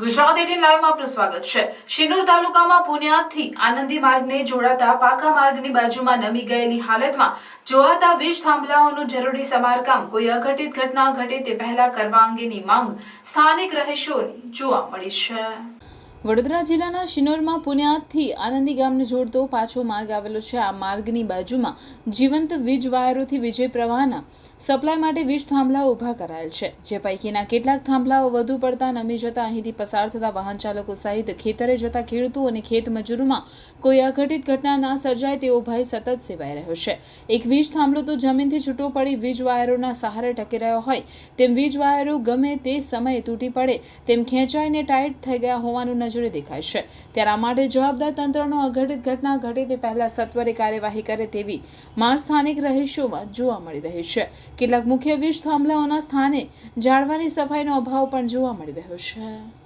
Gujarat eighteen લાઈવમાં આપનું સ્વાગત છે. શિનોર તાલુકામાં પુન્યાથી આનંદી માર્ગને જોડાતા પાકા માર્ગની બાજુમાં નમી ગયેલી હાલતમાં જોવાતા વીજ થાંભલાઓનું જરૂરી સમારકામ કોઈ અઘટિત ઘટના ઘટે તે પહેલા કરવા અંગેની માંગ સ્થાનિક રહીશોની જોવા મળી છે. વડોદરા જિલ્લાના શિનોરમાં પુન્યાથી આનંદી ગામને જોડતો પાછો માર્ગ આવેલો છે. આ માર્ગની બાજુમાં જીવંત વીજ વાયરોથી વીજ પ્રવાહના સપ્લાય માટે વીજ થાંભલાઓ ઊભા કરાયેલ છે. જે પૈકીના કેટલાક થાંભલાઓ વધુ પડતા નમી જતા અહીંથી પસાર થતા વાહન ચાલકો સહિત ખેતરે જતા ખેડૂતો અને ખેત મજૂરોમાં કોઈ અઘટિત ઘટના ના સર્જાય તેવો ભય સતત સેવાઈ રહ્યો છે. એક વીજ થાંભલો તો જમીનથી છૂટો પડી વીજ વાયરોના સહારે ટકી રહ્યો હોય તેમ વીજ વાયરો ગમે તે સમયે તૂટી પડે તેમ ખેંચાઈને ટાઈટ થઈ ગયા હોવાનું નજરે દેખાય છે. ત્યારે આ માટે જવાબદાર તંત્રનો અઘટિત ઘટના ઘટે તે પહેલા સત્વરે કાર્યવાહી કરે તેવી માંગ સ્થાનિક રહીશોમાં જોવા મળી રહી છે. કેટલાક મુખ્ય વીજ થાંભલાઓના સ્થાને જાળવાની સફાઈનો અભાવ પણ જોવા મળી રહ્યો છે.